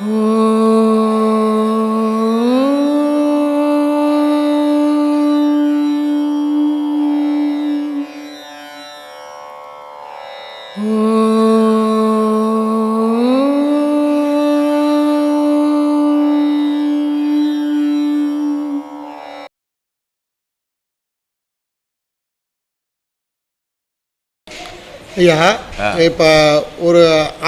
ஐயா இப்போ ஒரு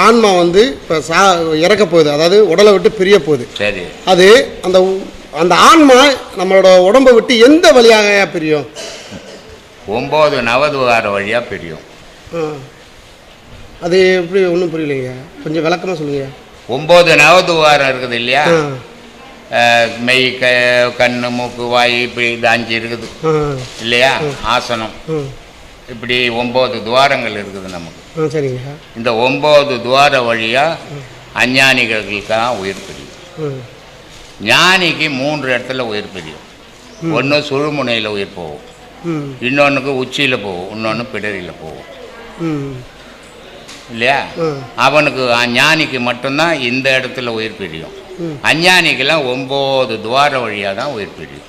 ஆன்மா வந்து இப்போ சா இறக்க போகுது. அதாவது உடலை விட்டு பிரிய போகுது. சரி. அது அந்த அந்த ஆன்மா நம்மளோட உடம்பை விட்டு எந்த வழியாக பிரியும்? ஒம்பது நவதுவார வழியாக பிரியும். அது எப்படி ஒன்றும் புரியலைங்க. கொஞ்சம் விளக்கமாக சொல்லுங்க. ஒம்பது நவதுவாரம் இருக்குது இல்லையா? மெய் க கண்ணு மூக்கு வாய் இப்படி இது அஞ்சு இருக்குது. இல்லையா? ஆசனம். இப்படி ஒம்பது துவாரங்கள் இருக்குது நமக்கு. சரிங்க. இந்த ஒம்பது துவார வழியாக அஞ்ஞானிகளுக்கு தான் உயிர் பிரியும். ஞானிக்கு மூன்று இடத்துல உயிர் பிரியும். ஒன்று சுழுமுனையில் உயிர் போகும். இன்னொன்றுக்கு உச்சியில் போகும். இன்னொன்று பிடரியில் போகும். இல்லையா. அவனுக்கு ஞானிக்கு மட்டும்தான் இந்த இடத்துல உயிர் பிரியும். அஞ்ஞானிக்கெல்லாம் ஒம்பது துவார வழியாக தான் உயிர் பிரியும்.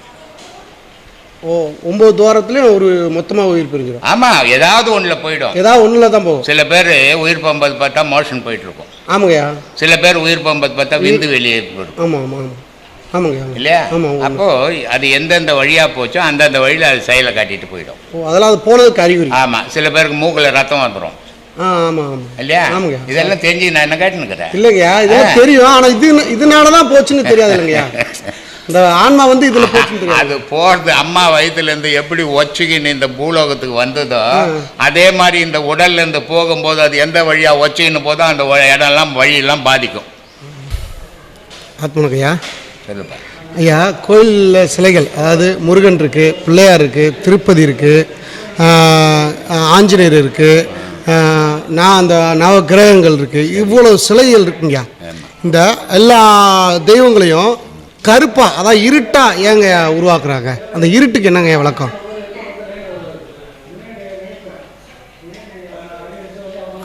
ஓ ஒம்பது துவாரத்துலேயும் ஒரு மொத்தமாக உயிர் பிரிஞ்சிடும். ஆமாம் ஏதாவது ஒன்றில் போயிடும். ஏதாவது ஒன்றில் தான் போகும். சில பேர் உயிர் பம்பது பார்த்தா மோஷன் போயிட்டு இருக்கும். ஆமாங்கய்யா. சில பேர் உயிர் பம்பது பார்த்தா விந்து வெளியே போயிடும். ஆமாம் ஆமாம் ஆமாம். இல்லையா? ஆமாம் ஆமாம் அப்போ அது எந்தெந்த வழியாக போச்சோ அந்தந்த வழியில் அது செயலை காட்டிட்டு போயிடும். ஓ அதெல்லாம் அது போனதுக்கு அறிகுறி. ஆமாம் சில பேருக்கு மூக்கில் ரத்தம் வந்துடும் இல்லையா? ஆமாங்க. இதெல்லாம் தெரிஞ்சு நான் என்ன கேட்டுனுக்கிறேன்? இல்லைங்கய்யா இதெல்லாம் தெரியும். ஆனால் இது இதனால தான் போச்சுன்னு தெரியாது இல்லைங்கய்யா இந்த ஆன்மா வந்து இதில் தெரியாது. அது போறது அம்மா வயிற்றுலேருந்து எப்படி ஒச்சுக்கின்னு இந்த பூலோகத்துக்கு வந்ததோ அதே மாதிரி இந்த உடல்ல இருந்து போகும்போது அது எந்த வழியா ஒச்சுக்கின்னு போதோ அந்த இடம்லாம் வழியெல்லாம் பாதிக்கும். ஆத்மனுக்கையா சொல்லுப்பா ஐயா கோயிலில் சிலைகள் அதாவது முருகன் இருக்குது பிள்ளையார் இருக்குது திருப்பதி இருக்குது ஆஞ்சநேயர் இருக்குது நான் அந்த நவ கிரகங்கள் இருக்குது இவ்வளோ சிலைகள் இருக்குங்கய்யா. இந்த எல்லா தெய்வங்களையும் கருப்பா அதான் இருட்டா ஏங்க உருவாக்குறாங்க? அந்த இருட்டுக்கு என்னங்க விளக்கம்?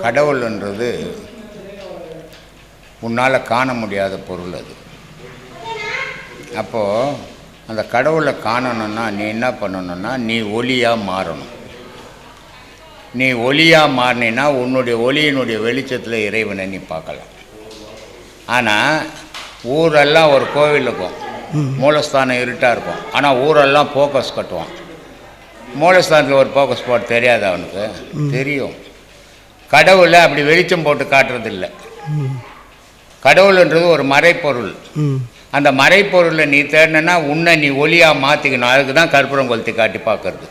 கடவுள்ன்றது உன்னால் காண முடியாத பொருள் அது. அப்போது அந்த கடவுளை காணணும்னா நீ என்ன பண்ணணும்னா நீ ஒளியாக மாறணும். நீ ஒளியாக மாறினா உன்னுடைய ஒளியினுடைய வெளிச்சத்தில் இறைவனை நீ பார்க்கலாம். ஆனால் ஊரெல்லாம் ஒரு கோவில் இருக்கும். மூலஸ்தானம் இருட்டாக இருக்கும். ஆனால் ஊரெல்லாம் ஃபோக்கஸ் கட்டுவான். மூலஸ்தானத்தில் ஒரு ஃபோக்கஸ் போட்டு தெரியாது அவனுக்கு. தெரியும். கடவுளை அப்படி வெளிச்சம் போட்டு காட்டுறதில்ல. கடவுள்ன்றது ஒரு மறைப்பொருள் அந்த மறைப்பொருளை நீ தேடினா உன்னை நீ ஒளியாக மாற்றிக்கணும் அதுக்கு தான் கற்பூரம் கொளுத்தி காட்டி பார்க்கறது.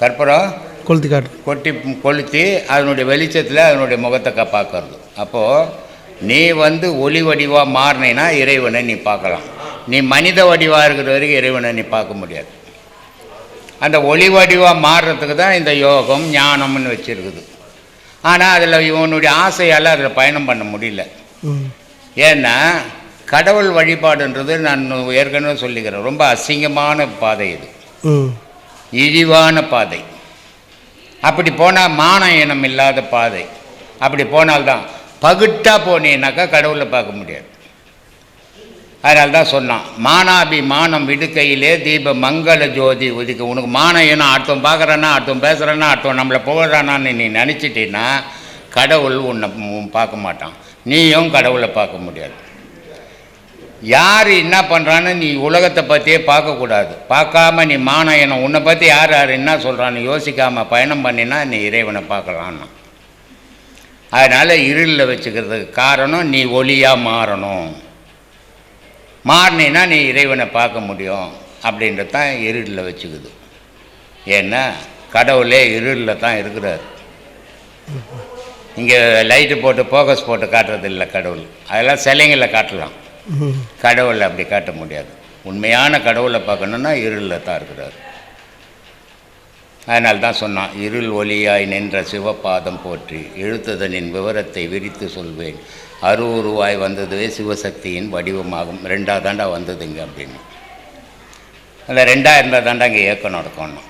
கற்பூரம் கொளுத்தி காட்டு கொட்டி கொளுத்தி அதனுடைய வெளிச்சத்தில் அதனுடைய முகத்தை பார்க்கறது. அப்போது நீ வந்து ஒளி வடிவாக மாறினேன்னா இறைவனை நீ பார்க்கலாம். நீ மனித வடிவாக இருக்கிற வரைக்கும் இறைவனை நீ பார்க்க முடியாது. அந்த ஒளி வடிவாக மாறுறதுக்கு தான் இந்த யோகம் ஞானம்னு வச்சுருக்குது. ஆனால் அதில் இவனுடைய ஆசையால் அதில் பயணம் பண்ண முடியல. ஏன்னா கடவுள் வழிபாடுன்றது நான் ஏற்கனவே சொல்லிக்கிறேன். ரொம்ப அசிங்கமான பாதை இது. இழிவான பாதை. அப்படி போனால் மான இனம் இல்லாத பாதை. அப்படி போனால்தான் பகுட்டாக போனீன்னாக்கா கடவுளை பார்க்க முடியாது. அதனால தான் சொன்னான் மானாபி மானம் விடுக்கையிலே தீப மங்கள ஜோதி உதிக்க உனக்கு மானம் ஏன்னா அடுத்தவன் பார்க்குறானா அடுத்தவன் பேசுகிறானா அடுத்தவன் நம்மளை புகழறானான்னு நீ நினச்சிட்டின்னா கடவுள் உன்னை பார்க்க மாட்டான். நீயும் கடவுளை பார்க்க முடியாது. யார் என்ன பண்ணுறான்னு நீ உலகத்தை பற்றியே பார்க்கக்கூடாது. பார்க்காம நீ மானம் என உன்னை பற்றி யார் யார் என்ன சொல்கிறான்னு யோசிக்காமல் பயணம் பண்ணினா நீ இறைவனை பார்க்கலான்னா அதனால் இருளில் வச்சுக்கிறதுக்கு காரணம் நீ ஒளியாக மாறணும். மாறினீன்னா நீ இறைவனை பார்க்க முடியும் அப்படின்றது தான் இருளில் வச்சுக்குது. ஏன்னா கடவுளே இருளில் தான் இருக்கிறார். இங்கே லைட்டு போட்டு ஃபோக்கஸ் போட்டு காட்டுறது இல்லை கடவுள். அதெல்லாம் சிலைங்களை காட்டலாம். கடவுளை அப்படி காட்ட முடியாது. உண்மையான கடவுளை பார்க்கணுன்னா இருளில் தான் இருக்கிறார். அதனால் தான் சொன்னான் இருள் ஒளியாய் நின்ற சிவபாதம் போற்றி எழுத்ததனின் விவரத்தை விரித்து சொல்வேன். அருவுருவாய் வந்ததுவே சிவசக்தியின் வடிவமாகும். ரெண்டாவது தாண்டா வந்ததுங்க அப்படின்னு. அந்த ரெண்டாக இருந்தால் தாண்டா இங்கே ஏக்கம் நடக்கணும்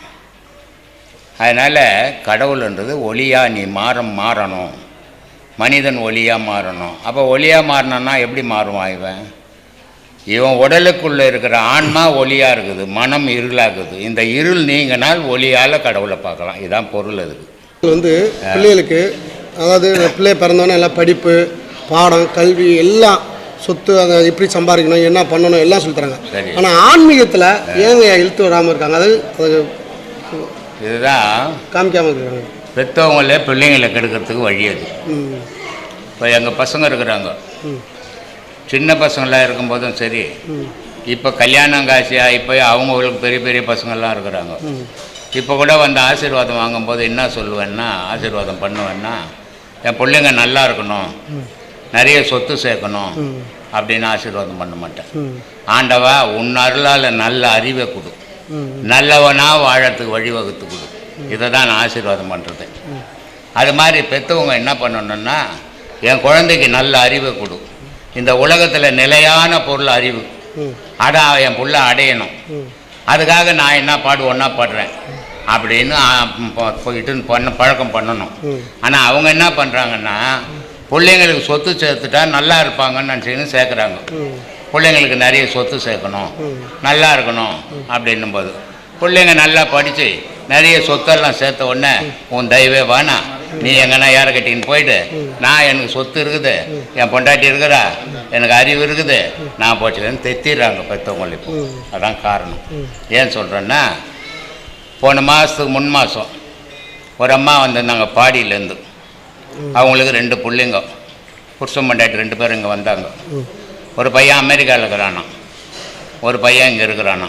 அதனால் கடவுள்ன்றது ஒளியாக நீ மாறம் மாறணும். மனிதன் ஒளியாக மாறணும். அப்போ ஒளியாக மாறினான்னா எப்படி மாறுவான் இவன்? இவன் உடலுக்குள்ளே இருக்கிற ஆன்மா ஒளியாக இருக்குது மனம் இருளாகுது. இந்த இருள் நீங்கினால் ஒளியால் கடவுளை பார்க்கலாம். இதுதான் பொருள் அதுக்கு இது வந்து பிள்ளைகளுக்கு அதாவது பிள்ளை பிறந்தோன்னே எல்லாம் படிப்பு பாடம் கல்வி எல்லாம் சொத்து அதை எப்படி சம்பாதிக்கணும் என்ன பண்ணணும் எல்லாம் சொல்லித் தராங்க சரி. ஆனால் ஆன்மீகத்தில் ஏங்க இழுத்து விடாமல் இருக்காங்க? அது அது இதுதான் காமிக்காமல் இருக்காங்க. பெற்றவங்களே பிள்ளைங்களை கெடுக்கிறதுக்கு வழி அது. ம். இப்போ எங்கள் பசங்க இருக்கிறாங்க. ம். சின்ன பசங்களாக இருக்கும்போதும் சரி இப்போ கல்யாணம் காசியாக இப்போ அவங்களுக்கு பெரிய பெரிய பசங்கள்லாம் இருக்கிறாங்க. இப்போ கூட வந்து ஆசீர்வாதம் வாங்கும்போது என்ன சொல்லுவேன்னா ஆசீர்வாதம் பண்ணுவேன்னா என் பிள்ளைங்க நல்லா இருக்கணும் நிறைய சொத்து சேர்க்கணும் அப்படின்னு ஆசீர்வாதம் பண்ண மாட்டேன். ஆண்டவா உன் அருளால் நல்ல அறிவை கொடு. ம். நல்லவனா வாழறதுக்கு வழிவகுத்து கொடு. இதை தான் நான் ஆசீர்வாதம் பண்ணுறது அது மாதிரி பெற்றவங்க என்ன பண்ணணும்னா என் குழந்தைக்கு நல்ல அறிவை கொடு. இந்த உலகத்தில் நிலையான பொருள் அறிவு. அதை என் புள்ள அடையணும். அதுக்காக நான் என்ன பாடு ஒன்றா பாடுறேன். அப்படின்னு போயிட்டு பண்ண பழக்கம் பண்ணணும். ஆனால் அவங்க என்ன பண்ணுறாங்கன்னா பிள்ளைங்களுக்கு சொத்து சேர்த்துட்டா நல்லா இருப்பாங்கன்னு நினச்சிக்கின்னு சேர்க்குறாங்க. பிள்ளைங்களுக்கு நிறைய சொத்து சேர்க்கணும். நல்லா இருக்கணும் அப்படின்னும் போது பிள்ளைங்க நல்லா படித்து நிறைய சொத்தெல்லாம் சேர்த்த உடனே உன் தெய்வே வானா நீ எங்கன்னா யாரை கட்டின்னு போயிட்டு? நான் எனக்கு சொத்து இருக்குது. என் பொண்டாட்டி இருக்கிறா எனக்கு அறிவு இருக்குது. நான் போச்சுன்னு தெத்திடுறாங்க பெற்றவங்க இப்போ. அதான் காரணம். ஏன் சொல்கிறேன்னா போன மாதத்துக்கு முன் மாதம் ஒரு அம்மா வந்திருந்தாங்க பாடியிலேருந்து. அவங்களுக்கு ரெண்டு பிள்ளைங்க. புருஷன் பொண்டாட்டி ரெண்டு பேரும் இங்கே வந்தாங்க. ஒரு பையன் அமெரிக்காவில் இருக்கிறானா? ஒரு பையன் இங்கே இருக்கிறானா?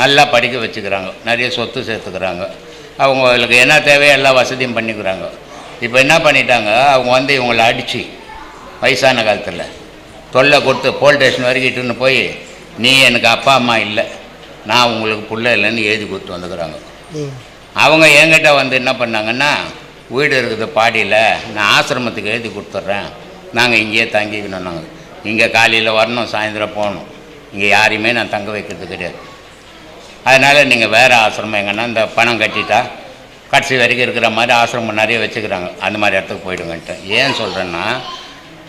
நல்லா படிக்க வச்சுக்கிறாங்க. நிறைய சொத்து சேர்த்துக்கிறாங்க. அவங்களுக்கு என்ன தேவையோ எல்லா வசதியும் பண்ணிக்கிறாங்க. இப்போ என்ன பண்ணிட்டாங்க? அவங்க வந்து இவங்களை அடித்து வயசான காலத்தில் தொல்லை கொடுத்து போலீஸ் ஸ்டேஷன் வரைக்கும் இட்டுன்னு போய் நீ எனக்கு அப்பா அம்மா இல்லை. நான் உங்களுக்கு புள்ள இல்லைன்னு எழுதி கொடுத்து வந்துக்கிறாங்க. அவங்க என்கிட்ட வந்து என்ன பண்ணாங்கன்னா வீடு இருக்குது பாடியில் நான் ஆசிரமத்துக்கு எழுதி கொடுத்துட்றேன். நாங்கள் இங்கேயே தங்கிக்கணும் நாங்கள் இங்கே காலையில் வரணும் சாயந்தரம் போகணும். இங்கே யாரையுமே நான் தங்க வைக்கிறது கிடையாது. அதனால் நீங்கள் வேறு ஆசிரமம் எங்கன்னா இந்த பணம் கட்டிட்டா கடைசி வரைக்கும் இருக்கிற மாதிரி ஆசிரமம் நிறைய வச்சுக்கிறாங்க. அந்த மாதிரி இடத்துக்கு போயிடுங்கன்ட்டு. ஏன் சொல்கிறேன்னா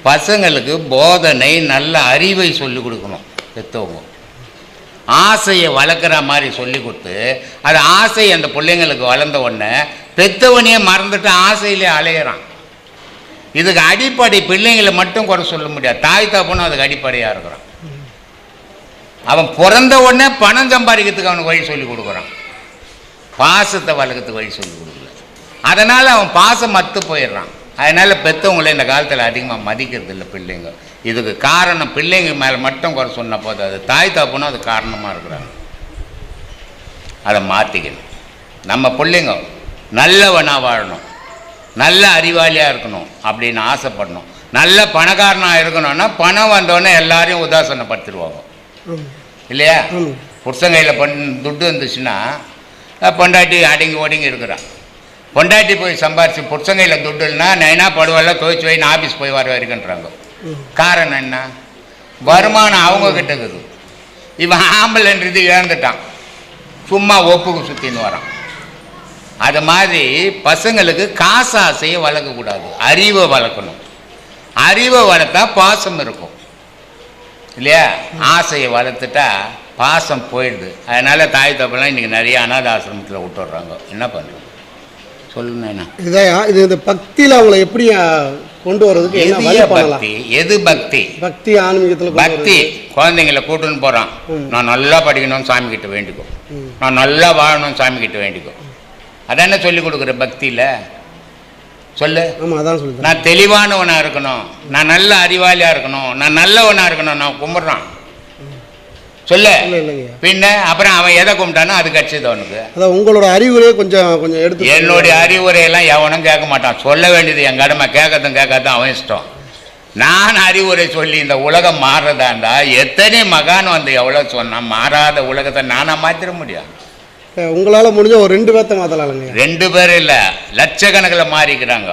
பசங்களுக்கு போதனை நல்ல அறிவை சொல்லிக் கொடுக்கணும் பெற்றவங்க ஆசையை வளர்க்குற மாதிரி சொல்லி கொடுத்து அது ஆசை அந்த பிள்ளைங்களுக்கு வளர்ந்த உடனே பெத்தவனையே மறந்துட்டு ஆசையிலே அலையிறான். இதுக்கு அடிப்படை பிள்ளைங்களை மட்டும் குறை சொல்ல முடியாது. தாய் தாப்பனும் அதுக்கு அடிப்படையாக இருக்கிறான். அவன் பிறந்த உடனே பணம் சம்பாதிக்கிறதுக்கு அவனுக்கு வழி சொல்லி கொடுக்குறான். பாசத்தை வளர்க்கறதுக்கு வழி சொல்லி கொடுக்கல. அதனால் அவன் பாசம் மத்து போயிடுறான். அதனால் பெற்றவங்கள இந்த காலத்தில் அதிகமாக மதிக்கிறது இல்லை பிள்ளைங்க. இதுக்கு காரணம் பிள்ளைங்க மேலே மட்டும் குறை சொன்ன போது அது தாய் தப்புனும் அது காரணமாக இருக்கிறாங்க. அதை மாற்றிக்கணும் நம்ம பிள்ளைங்க நல்லவனாக வாழணும். நல்ல அறிவாளியாக இருக்கணும் அப்படின்னு ஆசைப்படணும். நல்ல பணக்காரனாக இருக்கணும்னா பணம் வந்தோடனே எல்லாரையும் உதாசனப்படுத்திடுவாங்க. இல்லையா? புருஷங்கையில் பண் துட்டு வந்துச்சுன்னா பொண்டாட்டி அடங்கி ஒடுங்கி இருக்கிறான். பொண்டாட்டி போய் சம்பாரிச்சு புருஷங்கையில் துட்டு இல்லைன்னா நைனா படுவெல்லாம் துவைச்சு போய் நான் ஆஃபீஸ் போய் வர வரைக்குன்றாங்க காரணம் என்ன? வருமானம் அவங்க கிட்ட இருக்குது. இவன் ஆம்பளைன்றது இழந்துட்டான். சும்மா ஒப்புக்கு சுற்றின்னு வரான். அது மாதிரி பசங்களுக்கு காசாசையை வளர்க்கக்கூடாது. அறிவை வளர்க்கணும். அறிவை வளர்த்தா பாசம் இருக்கும். இல்லையா? ஆசையை வளர்த்துட்டா பாசம் போயிடுது. அதனால் தாய் தப்பெல்லாம் இன்றைக்கி நிறைய அனாத ஆசிரமத்தில் விட்டுடுறாங்க. என்ன பண்ணுறது சொல்லுங்க என்ன? இதையா இது இந்த பக்தியில் அவங்கள எப்படி கொண்டு வர்றதுக்கு என்ன எது பக்தி எது பக்தி? பக்தி ஆன்மீகத்தில் பக்தி குழந்தைங்கள கூட்டுன்னு போகிறான். நான் நல்லா படிக்கணும்னு சாமி கிட்ட வேண்டிக்கோ. நான் நல்லா வாழணும்னு சாமி கிட்ட வேண்டிக்கோ. அதானே சொல்லி கொடுக்குற பக்தியில்? சொல்லு. நான் தெளிவானவனாக இருக்கணும். நான் நல்ல அறிவாளியாக இருக்கணும். நான் நல்லவனாக இருக்கணும். நான் கும்பிட்றான். சொல்லு. பின்ன அப்புறம் அவன் எதை கும்பிட்டானோ அது கட்சிது அவனுக்கு அதான் உங்களோட அறிவுரையை கொஞ்சம் கொஞ்சம் எடுத்து என்னுடைய அறிவுரையெல்லாம் எவனும் கேட்க மாட்டான். சொல்ல வேண்டியது என் கடமை. கேட்கறதும் கேட்காதும் அவன் இஷ்டம். நான் அறிவுரை சொல்லி இந்த உலகம் மாறுறதாண்டா எத்தனை மகான் வந்து எவ்வளோ சொன்னான் மாறாத உலகத்தை நானா மாற்றிட முடியும்? உங்களால் முடிஞ்ச ஒரு ரெண்டு பேர்த்த மாற்றலாம்ங்க ரெண்டு பேர் இல்லை. லட்சக்கணக்கில் மாறிக்கிறாங்க.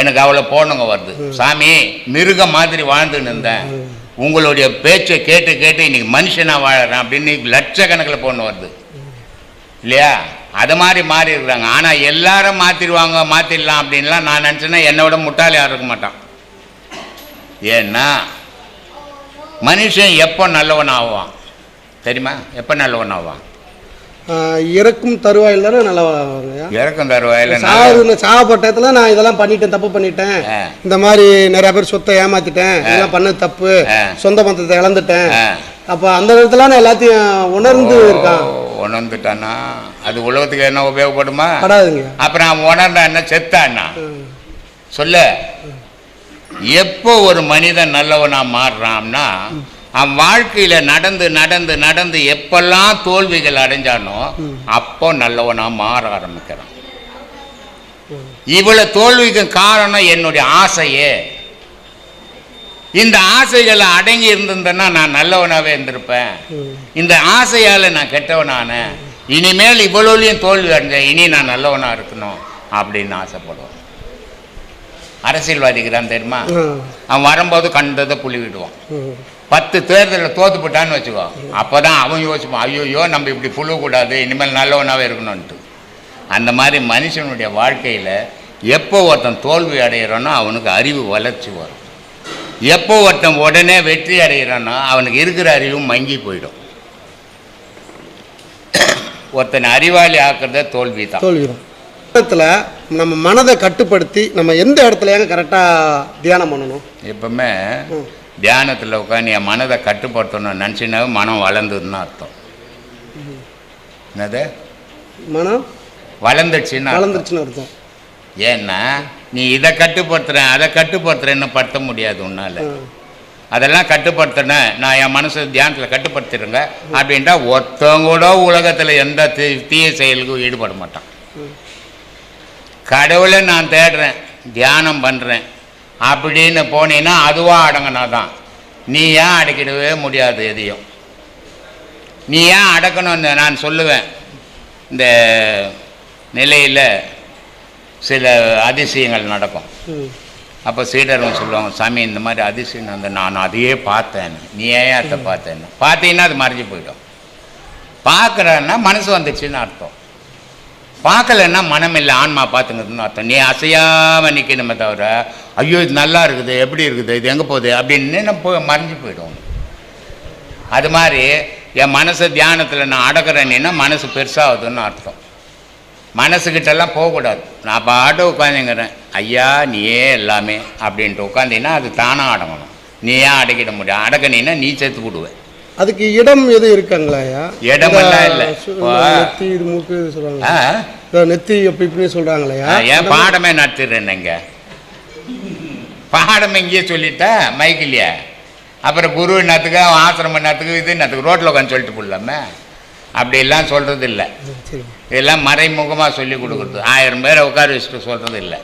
எனக்கு அவ்வளோ போனுங்க வருது. சாமி மிருகம் மாதிரி வாழ்ந்துன்னு இருந்தேன். உங்களுடைய பேச்சை கேட்டு கேட்டு இன்னைக்கு மனுஷனாக வாழறேன் அப்படின்னு லட்சக்கணக்கில் பொண்ணு வருது. இல்லையா? அது மாதிரி மாறி இருக்கிறாங்க. ஆனால் எல்லாரும் மாற்றிடுவாங்க மாற்றிடலாம் அப்படின்லாம் நான் நினச்சேன்னா என்னை விட முட்டாள் யாரும் இருக்க மாட்டான். ஏன்னா மனுஷன் எப்போ நல்லவன் ஆவான் தெரியுமா? எப்போ நல்லவன் ஆவான் இறக்கும் தருவாயில் தானே நல்லா இறக்கம் தருவாயில் சாவு சாவப்பட்டதுல நான் இதெல்லாம் பண்ணிட்டேன் தப்பு பண்ணிட்டேன். இந்த மாதிரி நிறைய பேர் சொத்தை ஏமாத்திட்டேன் இதெல்லாம் பண்ணது தப்பு. சொந்த பந்தத்தை இழந்துட்டேன். அப்ப அந்த விதத்துல நான் எல்லாத்தையும் உணர்ந்து இருக்கான். உணர்ந்துட்டானா? அது உலகத்துக்கு என்ன உபயோகப்படுமா? படாதுங்க. அப்புறம் அவன் உணர்ந்தான் என்ன? செத்தான்னா சொல்ல. எப்போ ஒரு மனிதன் நல்லவனா மாறுறான்னா அவன் வாழ்க்கையில நடந்து நடந்து நடந்து எப்பெல்லாம் தோல்விகள் அடைஞ்சானோ அப்போ நல்லவனா மாற ஆரம்பிக்கிறான். இவ்வளவு தோல்விக்கு காரணம் என்னுடைய ஆசையே. இந்த ஆசைகளை அடங்கி இருந்திருந்தேன்னா நான் நல்லவனாவே இருந்திருப்பேன். இந்த ஆசையால நான் கெட்டவனானேன் இனிமேல் இவ்வளோலையும் தோல்வி அடைஞ்சேன் இனி நான் நல்லவனா இருக்கணும் அப்படின்னு ஆசைப்படுவேன். அரசியல்வாதிக்கிறான் தெரியுமா? அவன் வரும்போது கண்டதை புள்ளி விடுவான் பத்து தேர்தலில் தோத்து போட்டான்னு வச்சுக்கோ. அப்பதான் அவன் யோசிப்பான் ஐயோயோ நம்ம இப்படி புழுவக்கூடாது இனிமேல் நல்லவனாவே இருக்கணும்ன்ட்டு. அந்த மாதிரி மனுஷனுடைய வாழ்க்கையில் எப்போ ஒருத்தன் தோல்வி அடைகிறானோ அவனுக்கு அறிவு வளர்ச்சி வரும். எப்போ ஒருத்தன் உடனே வெற்றி அடைகிறானோ அவனுக்கு இருக்கிற அறிவும் மங்கி போயிடும். ஒருத்தனை அறிவாளி ஆக்குறதே தோல்வி தான் தோல்விடும் இடத்துல நம்ம மனதை கட்டுப்படுத்தி நம்ம எந்த இடத்துல கரெக்டாக தியானம் பண்ணணும்? எப்பவுமே. தியானத்தில் உட்காந்து என் மனதை கட்டுப்படுத்தணும்னு நினச்சினாவே மனம் வளர்ந்ததுன்னு அர்த்தம். என்னது? மனம் வளர்ந்துடுச்சுன்னு அர்த்தம். வளர்ந்துருச்சுன்னு அர்த்தம். ஏன்னா நீ இதை கட்டுப்படுத்துறேன் அதை கட்டுப்படுத்துறேன்னு படுத்த முடியாது உன்னால. அதெல்லாம் கட்டுப்படுத்தினேன் நான் என் மனசை தியானத்தில் கட்டுப்படுத்திடுங்க அப்படின்ட்டா ஒருத்தவங்க கூட உலகத்தில் எந்த தீ தீய செயலுக்கும் ஈடுபட மாட்டான். கடவுளை நான் தேடுறேன் தியானம் பண்ணுறேன் அப்படின்னு போனீன்னா அதுவாக அடங்கினா தான் நீ ஏன் அடக்கிடவே முடியாது எதையும்? நீ ஏன் அடக்கணும்னு நான் சொல்லுவேன். இந்த நிலையில் சில அதிசயங்கள் நடக்கும். அப்போ சீடர்கள் சொல்லுவாங்க சாமி இந்த மாதிரி அதிசயம் வந்து நான் அதையே பார்த்தேன். நீ ஏன் அதை பார்த்தேன்னு? பார்த்தீங்கன்னா அது மறைஞ்சு போயிடும். பார்க்குறன்னா மனசு வந்துச்சுன்னு அர்த்தம். பார்க்கலன்னா மனம் இல்லை ஆன்மா பார்த்துங்கிறதுன்னு அர்த்தம். நீ அசையாமல் நிற்கணுமே தவிர ஐயோ இது நல்லா இருக்குது எப்படி இருக்குது இது எங்கே போகுது அப்படின்னு நம்ம போய் மறைஞ்சு போயிடும் அது மாதிரி என் மனசு தியானத்தில் நான் அடக்கிறேன்னா மனசு பெருசாகுதுன்னு அர்த்தம். மனசுக்கிட்டெல்லாம் போகக்கூடாது. நான் பாட்டு உட்காந்துங்கிறேன். ஐயா நீயே எல்லாமே அப்படின்ட்டு உட்காந்தீங்கன்னா அது தானாக அடங்கணும். நீ ஏன் அடக்கிட முடியும்? அடக்கினீன்னா நீ சேர்த்து விடுவேன் அதுக்கு இடம் எது இருக்காங்களா ஐயா இடமெல்லாம் இந்த இல்ல. நெத்தி இது மூக்கு இது சொல்றாங்க நெத்தி அப்படி இப்படின்னு சொல்றாங்களையா? ஏன் பாடமே நடத்திடுறேன் பாடம் இங்கேயே சொல்லிட்டா மைக்கிலையே அப்புறம் குரு என்னத்துக்கு ஆசிரமம் என்னத்துக்கு இது என்னத்துக்கு ரோட்டில் உட்காந்து சொல்லிட்டு போடலாமே அப்படிலாம் சொல்கிறது இல்லை இதெல்லாம் மறைமுகமாக சொல்லி கொடுக்குறது. ஆயிரம் பேரை உட்கார வச்சுட்டு சொல்கிறது இல்லை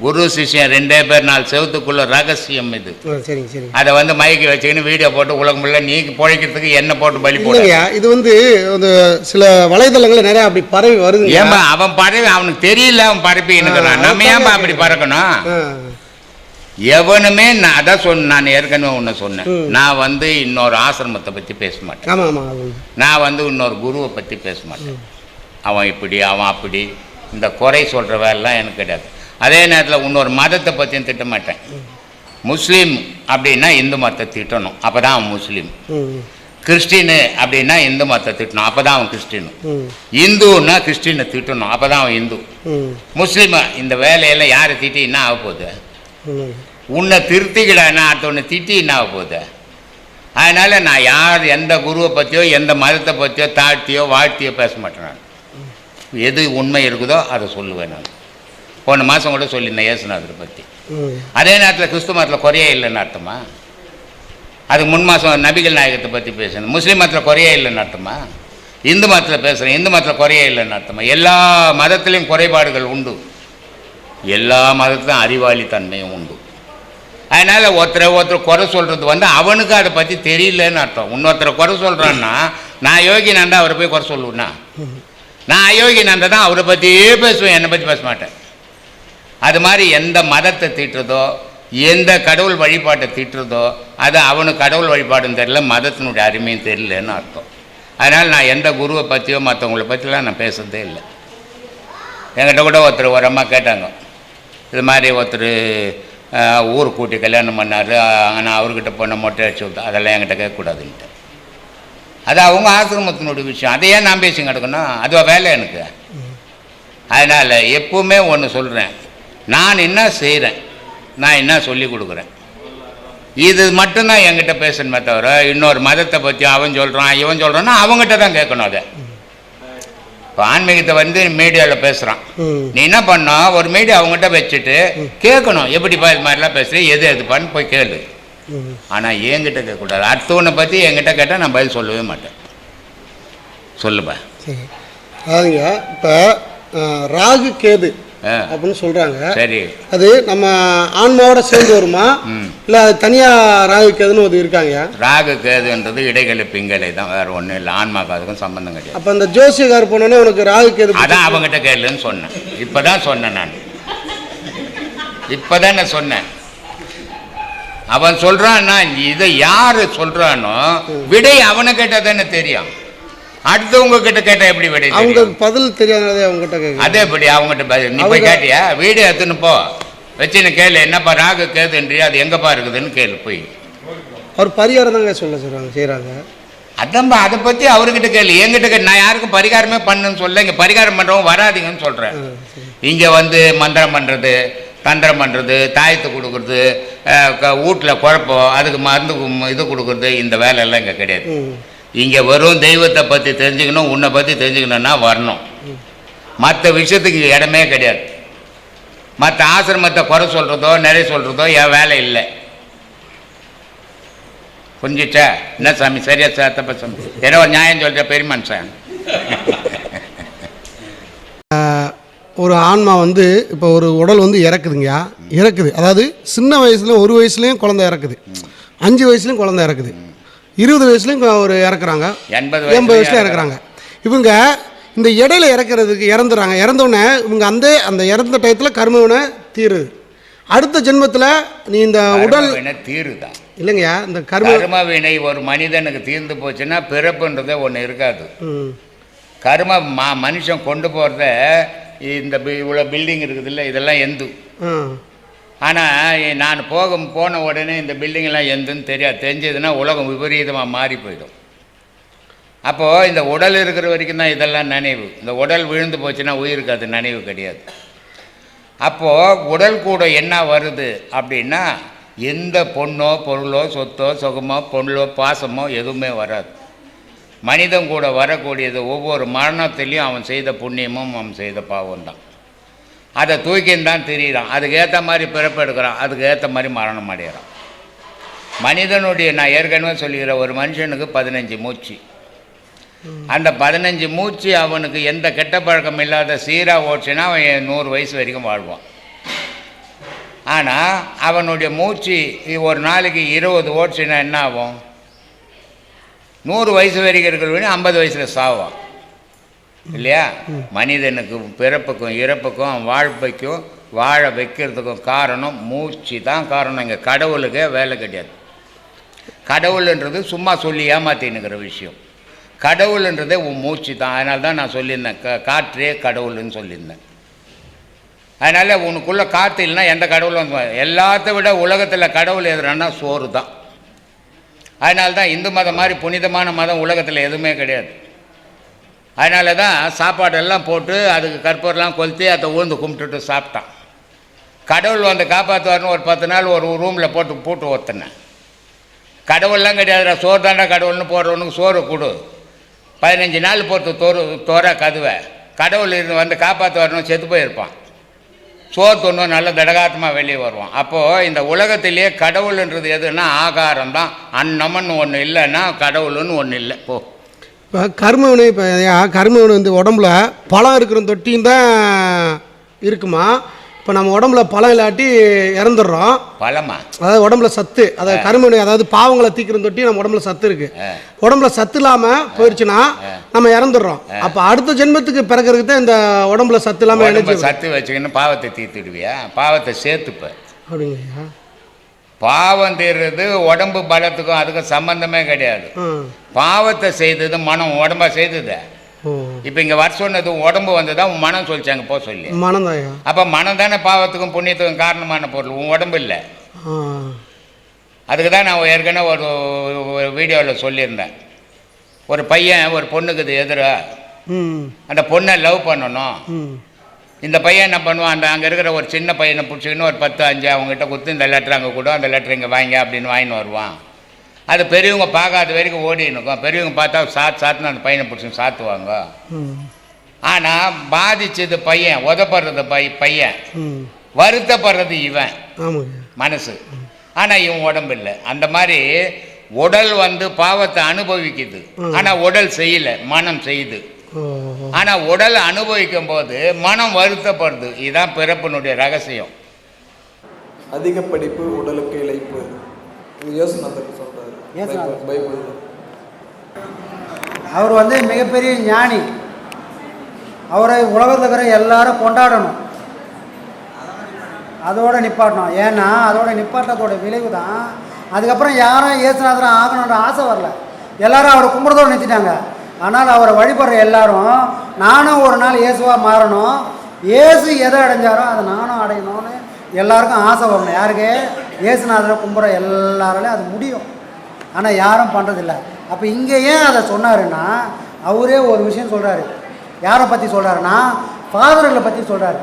குரு சிஷ்யன் ரெண்டே பேர் நாலு செவத்துக்குள்ள ரகசியம் இது. சரிங்க அதை வந்து மைக்கு வச்சுக்கின்னு வீடியோ போட்டு உலகம் ஃபுல்லாக நீ பிழைக்கிறதுக்கு என்ன போட்டு பலி போட. இல்லைங்கய்யா இது வந்து அந்த சில வலைதளங்கள்ல நிறைய அப்படி பரவி வருதுங்க. ஏன்பா அவன் பறவை அவனுக்கு தெரியல அவன் பரப்பின்னுக்கிறான் ஆ, நம்ம ஏன்பா அப்படி பறக்கணும்? எவனுமே நான் அதான் சொன்ன நான் ஏற்கனவே ஒன்று சொன்னேன். நான் வந்து இன்னொரு ஆசிரமத்தை பற்றி பேச மாட்டேன். நான் வந்து இன்னொரு குருவை பற்றி பேச மாட்டேன். அவன் இப்படி அவன் அப்படி இந்த குறை சொல்கிற வேலைலாம் எனக்கு கிடையாது. அதே நேரத்தில் இன்னொரு மதத்தை பற்றியும் திட்ட மாட்டேன் முஸ்லீம் அப்படின்னா இந்து மதத்தை திட்டணும். அப்போ தான் அவன் முஸ்லீம். கிறிஸ்டின் அப்படின்னா இந்து மதத்தை திட்டணும். அப்போ தான் அவன் கிறிஸ்டின். இந்துன்னா கிறிஸ்டினை திட்டணும். அப்போ தான் அவன் இந்து. முஸ்லீமா இந்த வேலையெல்லாம் யாரை திட்டி என்ன ஆக போகுது? உன்னை திருத்திக்கிடானா அடுத்தவனை திட்டி என்ன ஆக போகுது? அதனால் நான் யார் எந்த குருவை பற்றியோ எந்த மதத்தை பற்றியோ தாழ்த்தியோ வாழ்த்தியோ பேச மாட்டேன் நான். எது உண்மை இருக்குதோ அதை சொல்லுவேன் நான். போன மாதம் கூட சொல்லியிருந்தேன் இயேசுநாதரை பற்றி அதே நேரத்தில் கிறிஸ்துவ மதத்தில் குறையே இல்லைன்னு அர்த்தமா? அதுக்கு முன் மாதம் நபிகள் நாயகத்தை பற்றி பேசுனேன். முஸ்லீம் மதத்தில் குறையே இல்லைன்னு அர்த்தமா? இந்து மதத்தில் பேசுகிறேன் இந்து மதத்தில் குறையே இல்லைன்னு அர்த்தமா? எல்லா மதத்திலையும் குறைபாடுகள் உண்டு. எல்லா மதத்திலும் அறிவாளித்தன்மையும் உண்டு. அதனால் ஒருத்தரை ஒருத்தர் குறை சொல்கிறது வந்து அவனுக்கு அதை பற்றி தெரியலன்னு அர்த்தம். இன்னொருத்தரை குறை சொல்கிறான்னா நான் யோகி நந்தா அவரை போய் குறை சொல்லுவேன்னா? நான் அயோகி நந்தா தான் அவரை பற்றியே பேசுவேன். என்னை பற்றி பேச மாட்டேன். அது மாதிரி எந்த மதத்தை தீட்டுறதோ எந்த கடவுள் வழிபாட்டை தீட்டுறதோ அது அவனுக்கு கடவுள் வழிபாடும் தெரியல மதத்தினுடைய அருமையும் தெரியலன்னு அர்த்தம். அதனால் நான் எந்த குருவை பற்றியோ மற்றவங்கள பற்றிலாம் நான் பேசுறதே இல்லை. என்கிட்ட கூட ஒருத்தர் ஒரு அம்மா கேட்டாங்க. இது மாதிரி ஒருத்தர் ஊர் கூட்டி கல்யாணம் பண்ணார் ஆனால் அவர்கிட்ட பொண்ணை மொட்டை அடிச்சு விட்டா அதெல்லாம் என்கிட்ட கேட்கக்கூடாதுன்ட்டு. அது அவங்க ஆசிரமத்தினுடைய விஷயம். அதை ஏன் நான் பேசி கிடக்கணும் அதுவா வேலை எனக்கு. அதனால் எப்பவுமே ஒன்று சொல்கிறேன் நான் என்ன செய்கிறேன் நான் என்ன சொல்லி கொடுக்குறேன்? இது மட்டும்தான் என்கிட்ட பேசணுமே தவிர இன்னொரு மதத்தை பற்றி அவன் சொல்கிறான் இவன் சொல்கிறான்னா அவங்ககிட்ட தான் கேட்கணும் அதை. இப்போ ஆன்மீகத்தை வந்து மீடியாவில் பேசுகிறான் நீ என்ன பண்ணோம் ஒரு மீடியா அவங்ககிட்ட வச்சுட்டு கேட்கணும் எப்படிப்பா இது மாதிரிலாம் பேசுகிறேன் எது எதுப்பான்னு போய் கேளு. ஆனால் என்கிட்ட கேட்கக்கூடாது. அடுத்தவனை பற்றி என்கிட்ட கேட்டால் நான் பதில் சொல்லவே மாட்டேன். சொல்லுப்பா. சரி. அதாவதுங்க இப்போ ராகு கேது. அப்படின்னு சொல்கிறாங்க சரி. அது நம்ம ஆன்மாவோட சேர்ந்து வருமா? இல்லை அது தனியாக ராகு கேதுன்னு ஒரு இருக்காங்க. ராகு கேதுன்றது இடைகள பிங்கலை தான். வேறு ஒன்றும் இல்லை. ஆன்மாக்கு அதுக்கும் சம்மந்தம் கிடையாது. அப்போ அந்த ஜோசியக்கார் போனோடனே உனக்கு ராகு கேது அதான் அவங்ககிட்ட கேளுன்னு சொன்னேன். இப்போ தான் சொன்னேன் நான். இப்போ தான் நான் சொன்னேன். அவன் சொல்கிறான்னா இதை யார் சொல்கிறானோ விடை அவனை கேட்டால் தானே தெரியும். அடுத்தவங்க கிட்ட கேட்டால் எப்படி விடை அவங்க தெரியும் பதில் தெரியாததே அவங்ககிட்ட கேட்க அதே எப்படி அவங்ககிட்ட பதில் நீ போய் கேட்டியா? வீடியோ எடுத்துன்னு போ. வச்சுன்னு கேளு. என்னப்பா ராகு கேதுன்றியா அது எங்கப்பா இருக்குதுன்னு கேளு போய். அவர் பரிகாரம் தாங்க சொல்ல சொல்கிறாங்க செய்கிறாங்க அதான்பா அதை பற்றி அவர்கிட்ட கேளு. என்கிட்ட கேளு நான் யாருக்கும் பரிகாரமே பண்ணுன்னு சொல்ல இங்கே பரிகாரம் பண்ணுறவங்க வராதீங்கன்னு சொல்கிறேன் இங்கே வந்து மந்திரம் பண்ணுறது தந்திரம் பண்ணுறது தாயத்து கொடுக்குறது வீட்டில் குழப்பம் அதுக்கு மருந்து இது கொடுக்குறது இந்த வேலையெல்லாம் இங்கே கிடையாது. இங்கே வெறும் தெய்வத்தை பற்றி தெரிஞ்சுக்கணும் உன்னை பற்றி தெரிஞ்சுக்கணும்னா வரணும். மற்ற விஷயத்துக்கு இடமே கிடையாது. மற்ற ஆசிரமத்தை குறை சொல்கிறதோ நிறைய சொல்கிறதோ என் வேலை இல்லை. புரிஞ்சிச்சா? என்ன சாமி சரியா சார் தப்பா சாமி ஏதோ ஒரு நியாயம் சொல்கிற பெரிய மனுஷன் ஒரு ஆன்மா வந்து இப்போ ஒரு உடல் வந்து இறக்குதுங்கய்யா. இறக்குது. அதாவது சின்ன வயசுல ஒரு வயசுலேயும் குழந்தை இறக்குது. அஞ்சு வயசுலேயும் குழந்தை இறக்குது. இருபது வயசுலேயும் ஒரு இறக்குறாங்க. எண்பது எண்பது வயசுல இறக்குறாங்க. இவங்க இந்த இடையில இறக்குறதுக்கு இறந்துறாங்க. இறந்தோடனே இவங்க அந்த அந்த இறந்த டயத்தில் கர்மவினை தீருது. அடுத்த ஜென்மத்தில் நீ இந்த உடல் உடல் தீருதா? இல்லைங்கய்யா இந்த கர்ம கர்ம வினை ஒரு மனிதனுக்கு தீர்ந்து போச்சுன்னா பிறப்புன்றதே ஒன்று இருக்காது. கர்ம மா மனுஷன் கொண்டு போகிறத இந்த இவ்வளோ பில்டிங் இருக்குதுல்ல இதெல்லாம் எந்து. ஆனால் நான் போக போன உடனே இந்த பில்டிங்கெல்லாம் எந்தன்னு தெரியாது. தெரிஞ்சதுன்னா உலகம் விபரீதமாக மாறி போயிடும். அப்போது இந்த உடல் இருக்கிற வரைக்கும் தான் இதெல்லாம் நினைவு. இந்த உடல் விழுந்து போச்சுன்னா உயிருக்கு அது நினைவு கிடையாது. அப்போது உடல் கூட என்ன வருது அப்படின்னா எந்த பொண்ணோ பொருளோ சொத்தோ சுகமோ பொருளோ பாசமோ எதுவுமே வராது. மனிதன் கூட வரக்கூடியது ஒவ்வொரு மரணத்திலையும் அவன் செய்த புண்ணியமும் அவன் செய்த பாவம் தான் அதை தூக்கின்னு தான் திரியிறான். அதுக்கு ஏற்ற மாதிரி பிறப்பு எடுக்கிறான். அதுக்கு ஏற்ற மாதிரி மரணம் அடைகிறான் மனிதனுடைய நான் ஏற்கனவே சொல்லிக்கிறேன் ஒரு மனுஷனுக்கு பதினஞ்சு மூச்சு. அந்த பதினஞ்சு மூச்சு அவனுக்கு எந்த கெட்ட பழக்கம் இல்லாத சீராக ஓடிச்சுன்னா அவன் நூறு வயசு வரைக்கும் வாழ்வான். ஆனால் அவனுடைய மூச்சு ஒரு நாளைக்கு இருபது ஓடிச்சுன்னா என்ன ஆகும்? நூறு வயசு வரைக்கும் இருக்கிறவனே ஐம்பது வயசில் சாவான். இல்லையா? மனிதனுக்கு பிறப்புக்கும் இறப்புக்கும் வாழ்க்கைக்கும் வாழ வைக்கிறதுக்கும் காரணம் மூச்சு தான் காரணம். இங்கே கடவுளுக்கே வேலை கிடையாது. கடவுள்ன்றது சும்மா சொல்லி ஏமாத்தின்னுக்கிற விஷயம். கடவுள்ன்றதே உன் மூச்சு தான். அதனால தான் நான் சொல்லியிருந்தேன். க காற்றே கடவுள்னு சொல்லியிருந்தேன். அதனால் உனக்குள்ளே காற்று இல்லைன்னா எந்த கடவுளும் வந்து எல்லாத்த விட உலகத்தில் கடவுள் எதுனா சோறு தான். அதனால தான் இந்து மதம் மாதிரி புனிதமான மதம் உலகத்தில் எதுவுமே கிடையாது. அதனால தான் சாப்பாடெல்லாம் போட்டு அதுக்கு கற்பூரெல்லாம் கொளுத்தி அதை ஊந்து கும்பிட்டுட்டு சாப்பிட்டான். கடவுள் வந்து காப்பாற்றுவார்னு ஒரு பத்து நாள் ஒரு ரூமில் போட்டு பூட்டு ஒத்துனேன் கடவுள்லாம் கிடையாதுடா சோறு தாண்டா கடவுள்னு போடுறவனுக்கு சோறு கொடு. பதினஞ்சு நாள் போட்டு தோறு தோற கதுவை. கடவுள் இருந்து வந்து காப்பாற்றுவார்னு செத்து போயிருப்பான். சோறு தொண்ணும் நல்ல தடகாத்தமாக வெளியே வருவான். அப்போது இந்த உலகத்திலேயே கடவுள்ன்றது எதுன்னா ஆகாரம் தான் அன்னம்னு ஒன்று இல்லைன்னா கடவுள்னு ஒன்று இல்லை. போ. இப்போ கர்மவினை இப்போ கர்மவினை வந்து உடம்புல பழம் இருக்கிற தொட்டியும் தான் இருக்குமா? இப்போ நம்ம உடம்புல பழம் இல்லாட்டி இறந்துடுறோம். பழமா? அதாவது உடம்புல சத்து அதாவது கருமவினை அதாவது பாவங்களை தீக்கிற தொட்டி நம்ம உடம்புல சத்து இருக்கு. உடம்புல சத்து இல்லாமல் போயிடுச்சுன்னா நம்ம இறந்துடுறோம். அப்போ அடுத்த ஜென்மத்துக்கு பிறக்கிறதுக்கு தான் இந்த உடம்புல சத்து இல்லாமல் சத்து வச்சுக்கின்னு பாவத்தை தீர்த்துடுவியா? பாவத்தை சேர்த்துப்ப. அப்படிங்கய்யா. பாவம் தீர்றது உடம்பு பலத்துக்கும் அதுக்கும் சம்பந்தமே கிடையாது. பாவத்தை செய்தது மனம் உடம்பா செய்தது. இப்போ இங்கே வர சொன்னது உடம்பு வந்ததா உன் மனம் சொல்லிச்சாங்க போக சொல்லி. ஐயா அப்போ மனம் தானே பாவத்துக்கும் புண்ணியத்துக்கும் காரணமான பொருள் உன் உடம்பு இல்லை. அதுக்கு தான் நான் ஏற்கனவே ஒரு வீடியோவில் சொல்லியிருந்தேன். ஒரு பையன் ஒரு பொண்ணுக்குது எதிரா? ம். அந்த பொண்ணை லவ் பண்ணணும். இந்த பையன் என்ன பண்ணுவான் அந்த அங்கே இருக்கிற ஒரு சின்ன பையனை பிடிச்சிக்கின்னு ஒரு பத்து அஞ்சு அவங்ககிட்ட கொடுத்து இந்த லெட்டர் அங்கே கொடு அந்த லெட்டர் இங்கே வாங்க அப்படின்னு வாங்கின்னு வருவான். அது பெரியவங்க பார்க்காத வரைக்கும் ஓடின்னு இருக்கும். பெரியவங்க பார்த்தா சாத்து சாத்துன்னு அந்த பையனை பிடிச்சி சாத்துவாங்க. ஆனால் பாதிச்சது பையன் உதப்படுறது பை பையன். வருத்தப்படுறது இவன். மனசு. ஆனால் இவன் உடம்பு இல்லை. அந்த மாதிரி உடல் வந்து பாவத்தை அனுபவிக்குது. ஆனால் உடல் செய்யலை மனம் செய்யுது. ஆனால் உடல் அனுபவிக்கும் போது மனம் வருத்தப்படுது. இதுதான் பிறப்பினுடைய ரகசியம். அதிக படிப்பு உடலுக்கு இழைப்பு. யோசனாதர் சொல்றாரு. இயேசுநாதர். பைபிள் அவர் வந்து மிகப்பெரிய ஞானி. அவரை உலகத்தில் இருக்கிற எல்லாரும் கொண்டாடணும். அதோட நிப்பாட்டணும். ஏன்னா அதோட நிப்பாட்டத்தோட விளைவு தான் அதுக்கப்புறம் யாரும் இயேசுநாதரம் ஆகணுன்ற ஆசை வரல. எல்லாரும் அவரை கும்பிட்றதோடு நிறுத்திட்டாங்க. ஆனால் அவரை வழிபடுற எல்லாரும் நானும் ஒரு நாள் இயேசுவாக மாறணும். இயேசு எதை அடைஞ்சாரோ அதை நானும் அடையணும்னு எல்லாருக்கும் ஆசை வரணும். யாருக்கு? இயேசுநாதரை கும்பிட்ற எல்லாராலையும் அது முடியும். ஆனால் யாரும் பண்ணுறதில்ல அப்போ இங்கே ஏன் அதை சொன்னாருன்னா அவரே ஒரு விஷயம் சொல்கிறாரு யாரை பற்றி சொல்கிறாருன்னா ஃபாதர்களை பற்றி சொல்கிறாரு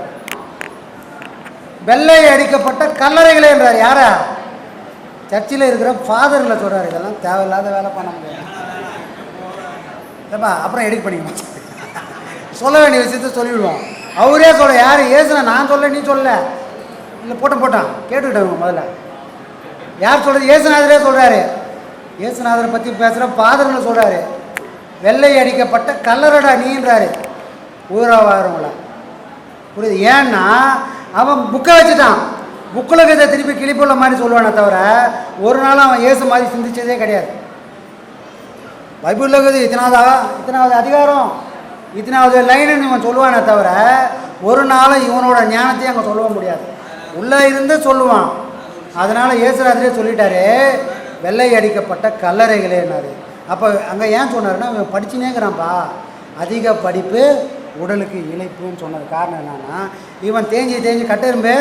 வெள்ளை அடிக்கப்பட்ட கல்லறைகளே என்றார். யாரா? சர்ச்சில் இருக்கிற ஃபாதர்களை சொல்கிறாரு இதெல்லாம் தேவையில்லாத வேலை பண்ண முடியாது. ஏப்பா அப்புறம் எடிட் பண்ணிக்கணும் சொல்ல வேண்டிய விஷயத்த சொல்லிவிடுவோம். அவரே சொல்ல யார் ஏசுனா நான் சொல்ல நீ சொல்ல. இல்லை போட்ட போட்டான். கேட்டுக்கிட்டவங்க முதல்ல. யார் சொல்கிறது ஏசுநாதரே சொல்கிறாரு ஏசுநாதரை பற்றி பேசுகிற பாதர்னு சொல்கிறாரு வெள்ளை அடிக்கப்பட்ட கல்லரடா நீன்றாரு. ஊராவாரவங்கள புரியுது. ஏன்னா அவன் புக்கை வச்சுட்டான். புக்கில் விதை திருப்பி கிளிப்புள்ள மாதிரி சொல்லுவானே தவிர ஒரு நாளும் அவன் ஏசு மாதிரி சிந்திச்சதே கிடையாது. பைபிளில் இத்தனாவது இத்தனாவது அதிகாரம். இத்தனாவது லைனுன்னு இவன் சொல்லுவானே தவிர ஒரு நாளும் இவனோட ஞானத்தையும் அங்கே சொல்ல முடியாது. உள்ளே இருந்து சொல்லுவான். அதனால் இயேசுராஜரே சொல்லிட்டாரு வெள்ளை அடிக்கப்பட்ட கல்லறைகளேனாரு அப்போ அங்கே ஏன் சொன்னாருன்னா இவன் படிச்சுனேங்கிறான்ப்பா அதிக படிப்பு உடலுக்கு இழைப்புன்னு சொன்னது. காரணம் என்னன்னா இவன் தேஞ்சி தேஞ்சி கட்டெரும்பு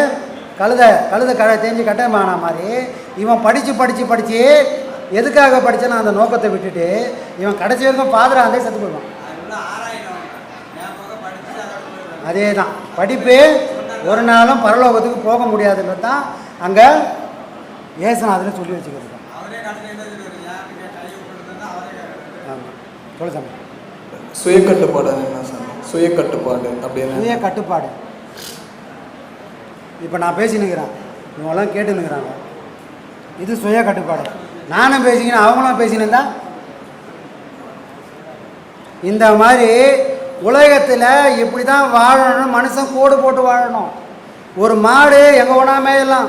கழுத கழுத க தேஞ்சி கட்டெரும்பான மாதிரி இவன் படித்து படித்து படித்து எதுக்காக படித்தானோ அந்த நோக்கத்தை விட்டுட்டு இவன் கடைசி வரைக்கும் பாதுராந்தே செத்து போயிடுவான். அதே தான் படிப்பு ஒரு நாளும் பரலோகத்துக்கு போக முடியாதுன்றது தான் அங்கே ஏசுநாதில் சொல்லி வச்சுக்கிறது. ஆமாம் சுய கட்டுப்பாடு என்ன சார் சுய கட்டுப்பாடு அப்படின்னு. சுய கட்டுப்பாடு இப்போ நான் பேசினுக்கிறேன். இவங்கெல்லாம் கேட்டுனுக்குறாங்க. இது சுய கட்டுப்பாடு நானும் பேசிக்கினேன் அவங்களும் பேசினிருந்தா இந்த மாதிரி உலகத்தில் இப்படி தான் வாழணும் மனுஷன் கோடு போட்டு வாழணும். ஒரு மாடு எங்கே ஒன்றா மேயலாம்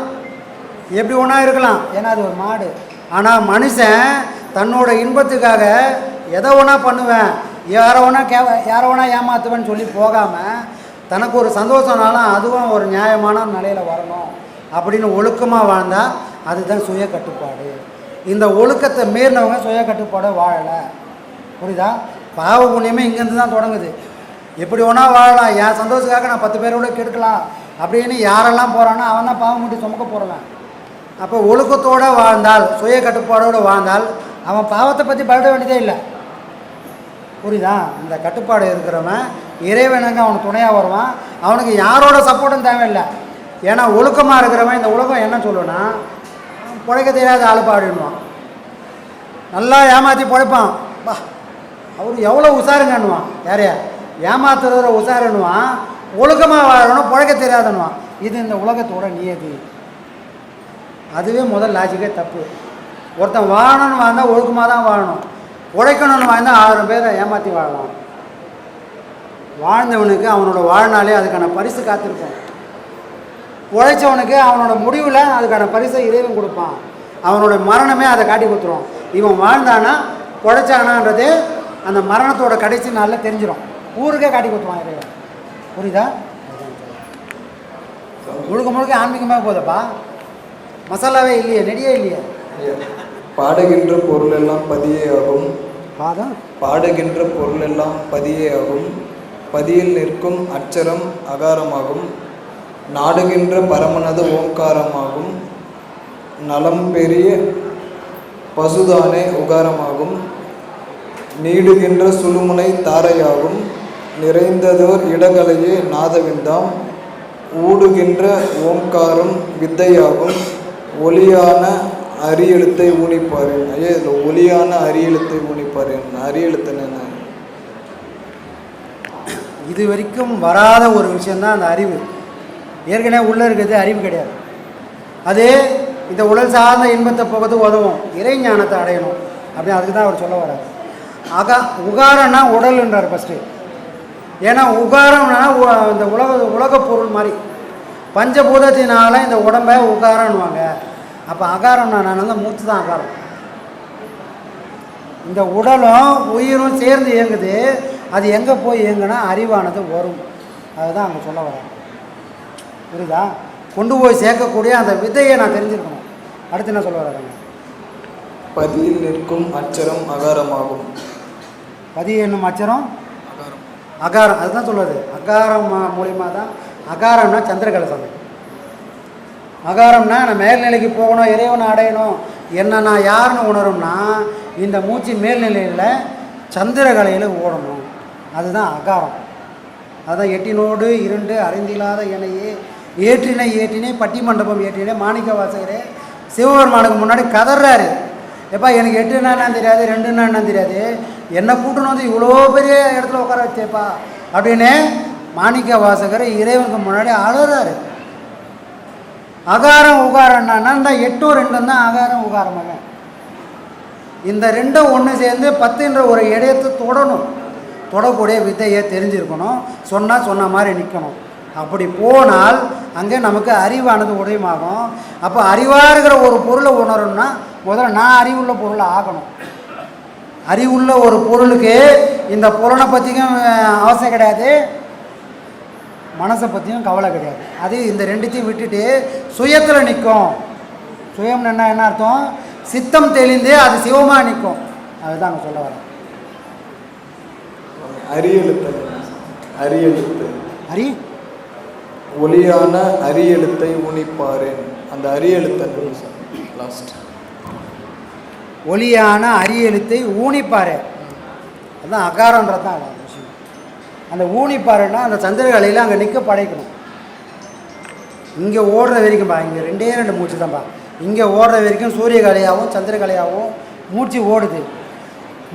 எப்படி ஒன்றா இருக்கலாம். ஏன்னா அது ஒரு மாடு. ஆனால் மனுஷன் தன்னோட இன்பத்துக்காக எதை ஒன்றா பண்ணுவேன் யாரை ஒன்றா கே யாரை ஒன்றா ஏமாற்றுவேன்னு சொல்லி போகாமல் தனக்கு ஒரு சந்தோஷம்னாலும் அதுவும் ஒரு நியாயமான நிலையில் வரணும். அப்படின்னு ஒழுக்கமாக வாழ்ந்தால் அதுதான் சுய கட்டுப்பாடு இந்த ஒழுக்கத்தை மீறினவங்க சுய கட்டுப்பாடை வாழலை. புரியுதா? பாவ புண்ணியமே இங்கேருந்து தான் தொடங்குது. எப்படி ஒன்றா வாழலாம். என் சந்தோஷத்துக்காக நான் பத்து பேரோட கெடுக்கலாம். அப்படின்னு யாரெல்லாம் போகிறானோ அவன் தான் பாவம் முட்டி சுமக்க போகிறவன் அப்போ ஒழுக்கத்தோடு வாழ்ந்தால் சுய கட்டுப்பாடோடு வாழ்ந்தால் அவன் பாவத்தை பற்றி பயப்பட வேண்டியதே இல்லை. புரியுதா? இந்த கட்டுப்பாடு இருக்கிறவன் இறைவனுங்க அவனுக்கு துணையாக வருவான்? அவனுக்கு யாரோட சப்போர்ட்டும் தேவையில்லை. ஏன்னா ஒழுக்கமாக இருக்கிறவன் இந்த உலகம் என்ன சொல்லுன்னா பிழைக்க தெரியாத ஆள் பாடிடுவான் நல்லா ஏமாற்றி பிழைப்பான் பா அவர் எவ்வளோ உஷாருங்கன்னுவான் யாரையா ஏமாத்துறவரை உஷாருன்னுவான் ஒழுக்கமாக வாழணும் பிழைக்க தெரியாதன்னுவான். இது இந்த உலகத்தோட நியதி. அதுவே முதல் லாஜிக்கே தப்பு. ஒருத்தன் வாழணும்னு வாழ்ந்தால் ஒழுக்கமாக தான் வாழணும். உழைக்கணும்னு வாழ்ந்தால் ஆயிரம் பேரை ஏமாற்றி வாழலாம். வாழ்ந்தவனுக்கு அவனோட வாழ்நாளே அதுக்கான பரிசு காத்திருக்கும். உழைச்சவனுக்கு அவனோட முடிவில் அதுக்கான பரிசை இறைவன் கொடுப்பான். அவனோட மரணமே அதை காட்டி கொடுத்துரும். இவன் வாழ்ந்தானா உழைச்சானான்றது அந்த மரணத்தோட கடைசி நாளில் தெரிஞ்சிடும் ஊருக்கே காட்டி கொடுத்துருவான் இறைவன். புரியுதா? முழுக்க முழுக்க ஆன்மீகமாக போதப்பா மசாலாவே இல்லையே நெடியே இல்லையே. பாடுகின்ற பொருள் எல்லாம் பதியே ஆகும். பாதம்? பாடுகின்ற பொருளெல்லாம் பதியேயாகும் பதியில் நிற்கும் அச்சரம் அகாரமாகும். நாடுகின்ற பரமனது ஓங்காரமாகும் நலம் பெரிய பசுதானே உகாரமாகும் நீடுகின்ற சுழுமுனை தாரையாகும் நிறைந்ததோர் இடங்களையே நாதவிந்தாம் ஊடுகின்ற ஓங்காரம் வித்தையாகும் ஒளியான அரியெழுத்தை ஊனிப்பாரேன். ஐயா இதில் ஒளியான அரியெழுத்தை ஊனிப்பாரேன். அரியெழுத்துன்னு என்ன இது வரைக்கும் வராத ஒரு விஷயந்தான் அந்த அறிவு. ஏற்கனவே உள்ளே இருக்கிறது அறிவு கிடையாது. அது இந்த உடல் சார்ந்த இன்பத்தை போகிறது உதவும். இறை ஞானத்தை அடையணும். அப்படின்னு அதுக்கு தான் அவர் சொல்ல வர்றார். அகா உகாரம்னா உடல்ன்றார் ஃபஸ்ட்டு ஏன்னா உகாரம்னா உ- இந்த உலக உலகப் பொருள் மாதிரி. பஞ்சபூதத்தினால இந்த உடம்பை உகாரம்னுவாங்க. அப்போ அகாரம்னா நான் மூச்சு தான் அகாரம். இந்த உடலும் உயிரும் சேர்ந்து இயங்குது. அது எங்கே போய் இயங்குனா அறிவானது வரும். அதுதான் அங்கே சொல்ல வராங்க புரியுதா? கொண்டு போய் சேர்க்கக்கூடிய அந்த விதையை நான் தெரிஞ்சிருக்கணும். அடுத்து என்ன சொல்ல வர்றாங்க பதியில் நிற்கும் அச்சரம் அகாரமாகும். பதி என்னும் அச்சரம்? அகாரம். அதுதான் சொல்லுவது அகாரம் மூ- மூலியமா தான் அகாரம்னா சந்திரகலை சமயம் அகாரம்னா நான் மேல்நிலைக்கு போகணும் இறைவனை அடையணும். என்ன நான் யாருன்னு உணரும்னா இந்த மூச்சு மேல்நிலையில் சந்திரகலையில் ஓடணும். அதுதான் அகாரம். அதான் எட்டினோடு இருண்டு அறிந்தில்லாத எனையே ஏற்றினை ஏற்றினை பட்டி மண்டபம் ஏற்றினை மாணிக்க வாசகரே சிவபெருமானுக்கு முன்னாடி கதறாரு எப்பா எனக்கு எட்டுன்னா என்னன்னு தெரியாது ரெண்டுன்னா என்னன்னு தெரியாது. என்னை கூட்டணும் வந்து இவ்வளோ பெரிய இடத்துல உட்கார வச்சேப்பா. அப்படின்னு மாணிக்க வாசகர் இறைவனுக்கு முன்னாடி அழுறாரு. அகாரம் உகாரம்னா இந்த எட்டும் ரெண்டும் தான் அகாரம் உகாரமாக இந்த ரெண்டும் ஒன்று சேர்ந்து பத்துன்ற ஒரு இடையத்தை தொடணும். தொடக்கூடிய வித்தையை தெரிஞ்சிருக்கணும். சொன்னால் சொன்ன மாதிரி நிற்கணும் அப்படி போனால் அங்கே நமக்கு அறிவானது உதயமாகும். அப்போ அறிவாக இருக்கிற ஒரு பொருளை உணரணும்னா முதல்ல நான் அறிவுள்ள பொருளை ஆகணும். அறிவுள்ள ஒரு பொருளுக்கு இந்த புலனை பற்றியும் அவசியம் கிடையாது. மனசை பற்றியும் கவலை கிடையாது. அது இந்த ரெண்டுத்தையும் விட்டுட்டு சுயத்தில் நிற்கும் சுயம்னு என்ன என்ன அர்த்தம்? சித்தம் தெளிந்து அது சிவமாக நிற்கும் அதுதான் அங்கே சொல்ல வரேன் அரியெழுத்து. அரியெழுத்து. அரி ஒளியான அரியெழுத்தை ஊனிப்பாரேன். அந்த அரியெழுத்தை லாஸ்ட் ஒளியான அரியெழுத்தை ஊனிப்பாரு. அதுதான் அகாரன்றது தான் விஷயம் அந்த ஊனிப்பாருன்னா அந்த சந்திரகலையில் அங்கே நிற்க படைக்கணும். இங்கே ஓடுற வரைக்கும் பா இங்கே ரெண்டே ரெண்டு மூச்சு தான்ப்பா இங்கே ஓடுற வரைக்கும் சூரியகலையாகவும் சந்திரகலையாகவும் மூச்சு ஓடுது.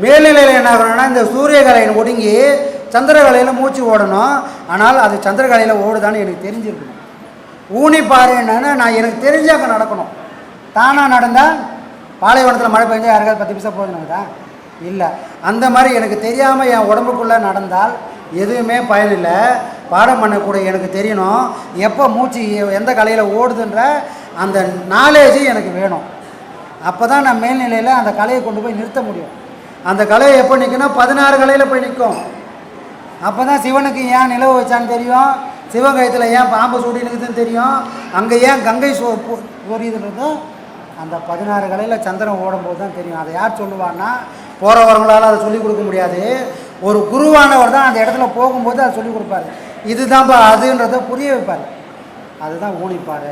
மேல்நிலையில் என்ன ஆகணும்னா இந்த சூரியகலையில் ஒடுங்கி சந்திரகலையில் மூச்சு ஓடணும். ஆனால் அது சந்திரகலையில் ஓடுதான்னு எனக்கு தெரிஞ்சிருக்கணும் பாரு என்னன்னா நான் எனக்கு தெரிஞ்சாக்க நடக்கணும். தானாக நடந்தால் பாலைவனத்தில் மழை பெஞ்சால் யாருக்காவது பத்து பைசா போதுனாக்கா இல்லை. அந்த மாதிரி எனக்கு தெரியாமல் என் உடம்புக்குள்ளே நடந்தால் எதுவுமே பயனில்லை பாடம் பண்ணக்கூடிய எனக்கு தெரியணும். எப்போ மூச்சு எந்த கலையில் ஓடுதுன்ற அந்த நாலேஜு எனக்கு வேணும். அப்போ தான் நான் மேல்நிலையில் அந்த கலையை கொண்டு போய் நிறுத்த முடியும். அந்த கலையை எப்போ நிற்குன்னா பதினாறு கலையில் போய் நிற்கும் அப்போ தான் சிவனுக்கு ஏன் நிலவு வச்சான்னு தெரியும். சிவகயத்தில் ஏன் பாம்பு சூடினுக்குதுன்னு தெரியும். அங்கே ஏன் கங்கை சோ பொரியுதுன்றதும் அந்த பதினாறு கலையில் சந்திரன் ஓடும்போது தான் தெரியும். அதை யார் சொல்லுவான்னா போகிறவர்களால் அதை சொல்லிக் கொடுக்க முடியாது. ஒரு குருவானவர் தான் அந்த இடத்துல போகும்போது அதை சொல்லிக் கொடுப்பாரு. இதுதான்ப்பா அதுன்றதை புரிய வைப்பார். அதுதான் ஊனிப்பாடு